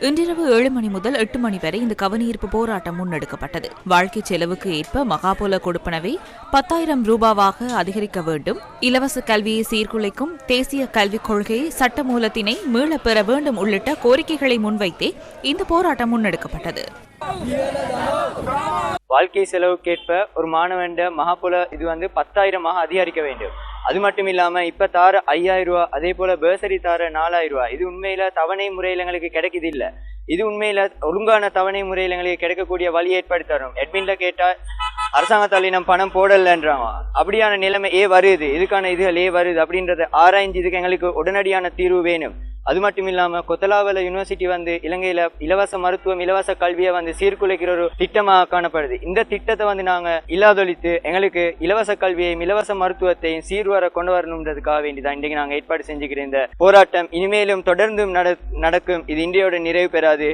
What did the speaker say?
இன்றிரவு ஏழு மணி முதல் எட்டு மணி வரை இந்த கவனீர்ப்பு போராட்டம் முன்னெடுக்கப்பட்டது. வாழ்க்கை செலவுக்கு ஏற்ப மகாபோல கொடுப்பனவை பத்தாயிரம் ரூபாவாக அதிகரிக்க வேண்டும். இலவச கல்வியை சீர்குலைக்கும் தேசிய கல்விக் கொள்கையை சட்டமூலத்தினை மீளப் பெற வேண்டும் உள்ளிட்ட கோரிக்கைகளை முன்வைத்தே இந்த போராட்டம் முன்னெடுக்கப்பட்டது. வாழ்க்கை செலவுக்கேற்ப ஒரு மாணவன் மகாபுல இது வந்து பத்தாயிரமாக அதிகரிக்க வேண்டும். அது மட்டும் இல்லாம இப்ப தார ஐயாயிரம் ரூபாய் அதே போல பேர்சரி தார நாலாயிரம் ரூபாய். இது உண்மையில தவணை முறையில் எங்களுக்கு கிடைக்குது இல்ல. இது உண்மையில ஒழுங்கான தவணை முறையில் எங்களுக்கு கிடைக்கக்கூடிய வழி ஏற்படுத்தி தரும். அட்மின்ல கேட்டா அரசாங்கத்தாலே நம்ம பணம் போடலைன்றாங்க. அப்படியான நிலைமை ஏ வருது? இதுக்கான இதுகள் ஏ வருது அப்படின்றத ஆராய்ஞ்சு இதுக்கு எங்களுக்கு உடனடியான தீர்வு வேணும். அது மட்டும் இல்லாம கொத்தலாவல யூனிவர்சிட்டி வந்து இலங்கையில இலவச மருத்துவம் இலவச கல்வியை வந்து சீர்குலைக்கிற ஒரு திட்டமாக காணப்படுது. இந்த திட்டத்தை வந்து நாங்க இல்லாதொழித்து எங்களுக்கு இலவச கல்வியையும் இலவச மருத்துவத்தையும் சீர்வர கொண்டு வரணுன்றதுக்காக வேண்டிதான் இன்றைக்கு நாங்க ஏற்பாடு செஞ்சுக்கிற இந்த போராட்டம். இனிமேலும் தொடர்ந்தும் நடக்கும். இது இந்தியோட நிறைவு பெறாது.